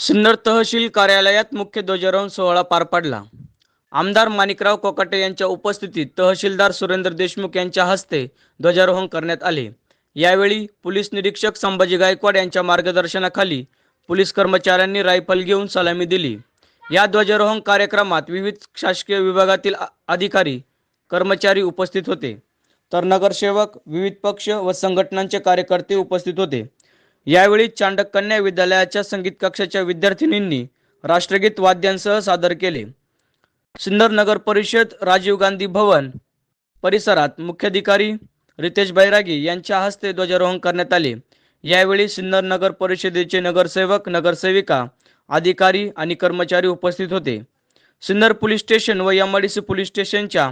सिन्नर तहसील कार्यालयात मुख्य ध्वजारोहण सोहळा पार पडला. आमदार माणिकराव कोकाटे यांच्या उपस्थितीत तहसीलदार सुरेंद्र देशमुख यांच्या हस्ते ध्वजारोहण करण्यात आले. यावेळी पोलीस निरीक्षक संभाजी गायकवाड यांच्या मार्गदर्शनाखाली पोलीस कर्मचाऱ्यांनी रायफल घेऊन सलामी दिली. या ध्वजारोहण कार्यक्रमात विविध शासकीय विभागातील अधिकारी कर्मचारी उपस्थित होते. तर नगरसेवक विविध पक्ष व संघटनांचे कार्यकर्ते उपस्थित होते. यावेळी चांडक कन्या विद्यालयाच्या संगीत कक्षाच्या विद्यार्थिनींनी राष्ट्रगीत वाद्यांसह सादर केले. सिन्नर नगर परिषद राजीव गांधी भवन परिसरात मुख्याधिकारी रितेश बैरागी यांच्या हस्ते ध्वजारोहण करण्यात आले. यावेळी सिन्नर नगर परिषदेचे नगरसेवक नगरसेविका अधिकारी आणि कर्मचारी उपस्थित होते. सिन्नर पोलीस स्टेशन व एमआयडीसी पोलीस स्टेशनच्या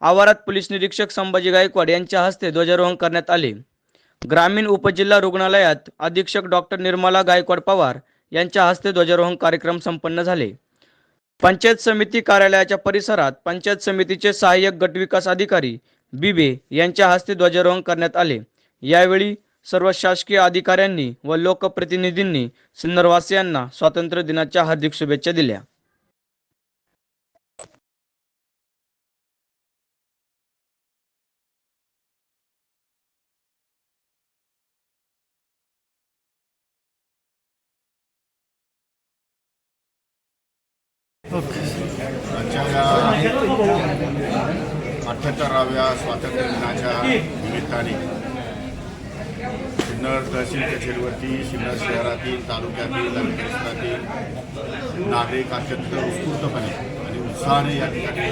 आवारात पोलीस निरीक्षक संभाजी गायकवाड यांच्या हस्ते ध्वजारोहण करण्यात आले. ग्रामीण उपजिल्हा रुग्णालयात अधीक्षक डॉक्टर निर्मला गायकवाड पवार यांच्या हस्ते ध्वजारोहण कार्यक्रम संपन्न झाले. पंचायत समिती कार्यालयाच्या परिसरात पंचायत समितीचे सहाय्यक गटविकास अधिकारी बिबे यांच्या हस्ते ध्वजारोहण करण्यात आले. यावेळी सर्व शासकीय अधिकाऱ्यांनी व लोकप्रतिनिधींनी सिन्नरवासियांना स्वातंत्र्य दिनाच्या हार्दिक शुभेच्छा दिल्या. आजच्या या अठ्ठ्याहत्तराव्या स्वातंत्र्य दिनाच्या निमित्ताने सिन्नर तहसील कचेरीवरती सिन्नर शहरातील तालुक्यातील आणि परिसरातील नागरिक अत्यंत उत्स्फूर्तपणे आणि उत्साहाने या ठिकाणी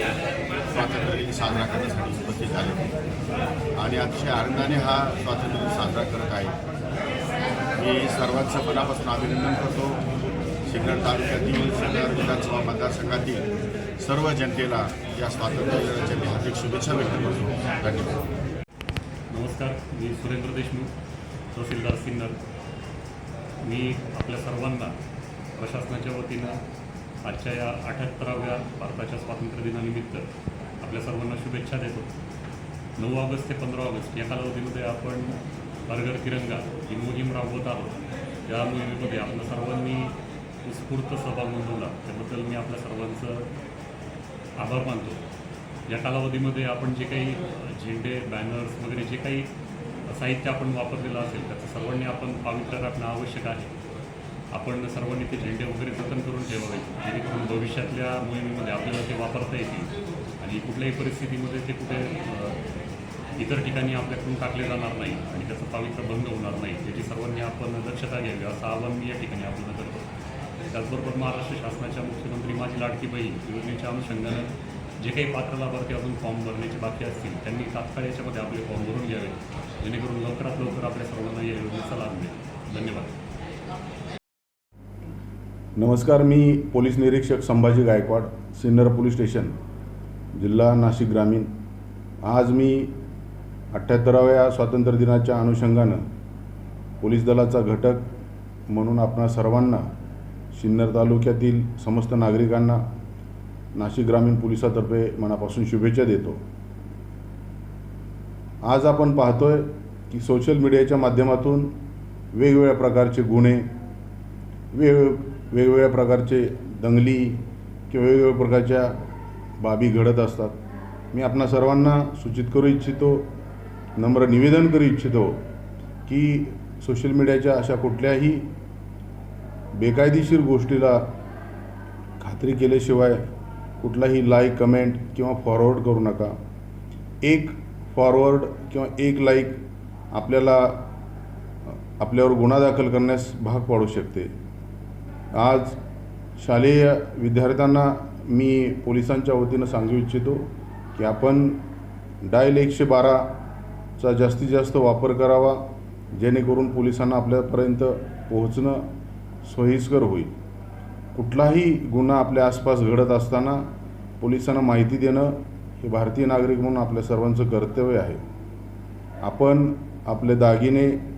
स्वातंत्र्य दिन साजरा करण्यासाठी उपस्थित झाले होते. आणि अतिशय आनंदाने हा स्वातंत्र्य दिन साजरा करत आहे. मी सर्वांचं मनापासून अभिनंदन करतो. सिन्नर तालुक्यातील सिन्नर विधानसभा मतदारसंघातील सर्व जनतेला या स्वातंत्र्य दिनाच्या मी हार्दिक शुभेच्छा व्यक्त करतो. धन्यवाद. नमस्कार मी सुरेंद्र देशमुख तहसीलदार सिन्नर. मी आपल्या सर्वांना प्रशासनाच्या वतीनं आजच्या या अठ्याहत्तराव्या भारताच्या स्वातंत्र्य दिनानिमित्त आपल्या सर्वांना शुभेच्छा देतो. नऊ ऑगस्ट ते पंधरा ऑगस्ट या कालावधीमध्ये आपण हरघर तिरंगा ही मोहीम राबवत आहोत या मोहिमेमध्ये आपल्या सर्वांनी उत्स्फूर्त सहभाग नोंदवला त्याबद्दल मी आपल्या सर्वांचं आभार मानतो. या कालावधीमध्ये आपण जे काही झेंडे बॅनर्स वगैरे जे काही साहित्य आपण वापरलेलं असेल त्याचं सर्वांनी आपण पावित्र्य राखणं आवश्यक आहे. आपण सर्वांनी ते झेंडे वगैरे जतन करून ठेवावे जेणेकरून भविष्यातल्या मोहिमेमध्ये आपल्याला ते वापरता येतील आणि कुठल्याही परिस्थितीमध्ये ते कुठे इतर ठिकाणी आपल्याकडून टाकले जाणार नाही आणि त्याचं पावित्र्य भंग होणार नाही याची सर्वांनी आपण दक्षता घ्यावी असं आव्हान मी या ठिकाणी आपल्याला करतो. त्याचबरोबर महाराष्ट्र शासनाच्या मुख्यमंत्री माझी लाडकी बहीण योजनेच्या अनुषंगानं जे काही पात्र लाभार्थी अजून फॉर्म भरण्याचे बाकी असतील त्यांनी तात्काळ याच्यामध्ये आपले फॉर्म भरून घ्यावे जेणेकरून लवकरात लवकर आपल्या सर्वांना या योजनेचा लाभ मिळेल. धन्यवाद. नमस्कार मी पोलीस निरीक्षक संभाजी गायकवाड सिन्नर पोलीस स्टेशन जिल्हा नाशिक ग्रामीण. आज मी अठ्ठ्याहत्तराव्या स्वातंत्र्य दिनाच्या अनुषंगानं पोलीस दलाचा घटक म्हणून आपणा सर्वांना सिन्नर तालुक्यातील समस्त नागरिकांना नाशिक ग्रामीण पोलिसातर्फे मनापासून शुभेच्छा देतो. आज आपण पाहतोय की सोशल मीडियाच्या माध्यमातून वेगवेगळ्या प्रकारचे गुन्हे वेग वेगवेगळ्या प्रकारचे दंगली किंवा वेगवेगळ्या प्रकारच्या बाबी घडत असतात. मी आपणा सर्वांना सूचित करू इच्छितो नम्र निवेदन करू इच्छितो की सोशल मीडियाच्या अशा कुठल्याही बेकायदेशीर गोष्टीला खात्री केल्याशिवाय कुठलाही लाईक कमेंट किंवा फॉरवर्ड करू नका. एक फॉरवर्ड किंवा एक लाईक आपल्याला आपल्यावर गुन्हा दाखल करण्यास भाग पाडू शकते. आज शालेय विद्यार्थ्यांना मी पोलिसांच्या वतीनं सांगू इच्छितो की आपण डायल एकशे बाराचा जास्तीत जास्त वापर करावा जेणेकरून पोलिसांना आपल्यापर्यंत पोहोचणं सोयीस्कर होईल. कुठलाही गुन्हा आपल्या आसपास घडत असताना पोलिसांना माहिती देणं हे भारतीय नागरिक म्हणून आपल्या सर्वांचं कर्तव्य आहे. आपण आपले दागिने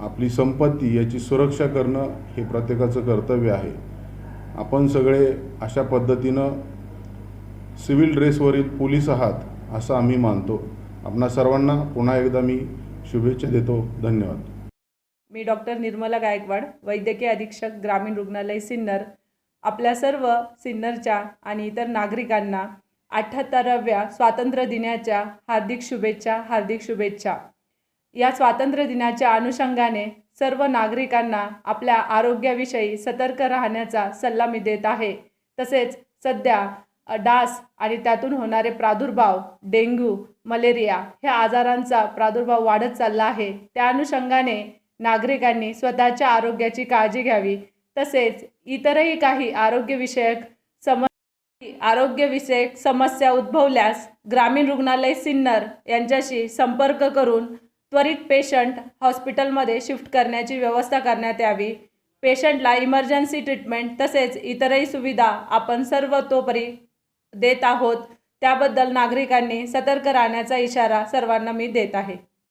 आपली संपत्ती याची सुरक्षा करणं हे प्रत्येकाचं कर्तव्य आहे. आपण सगळे अशा पद्धतीनं सिव्हिल ड्रेसवरील पोलीस आहात असं आम्ही मानतो. आपणा सर्वांना पुन्हा एकदा मी शुभेच्छा देतो. धन्यवाद. मी डॉक्टर निर्मला गायकवाड वैद्यकीय अधीक्षक ग्रामीण रुग्णालय सिन्नर. आपल्या सर्व सिन्नरच्या आणि इतर नागरिकांना अठ्ठ्याहत्तराव्या स्वातंत्र्य दिनाच्या हार्दिक शुभेच्छा हार्दिक शुभेच्छा. या स्वातंत्र्य दिनाच्या अनुषंगाने सर्व नागरिकांना आपल्या आरोग्याविषयी सतर्क राहण्याचा सल्ला मी देत आहे. तसेच सध्या डास आणि त्यातून होणारे प्रादुर्भाव डेंग्यू मलेरिया ह्या आजारांचा प्रादुर्भाव वाढत चालला आहे. त्या अनुषंगाने नागरिकांनी स्वतःच्या आरोग्याची काळजी घ्यावी. तसेच इतरही काही आरोग्यविषयक सम आरोग्यविषयक समस्या उद्भवल्यास ग्रामीण रुग्णालय सिन्नर यांच्याशी संपर्क करून त्वरित पेशंट हॉस्पिटलमध्ये शिफ्ट करण्याची व्यवस्था करण्यात यावी. पेशंटला इमर्जन्सी ट्रीटमेंट तसेच इतरही सुविधा आपण सर्वतोपरी देत आहोत. त्याबद्दल नागरिकांनी सतर्क राहण्याचा इशारा सर्वांना मी देत आहे.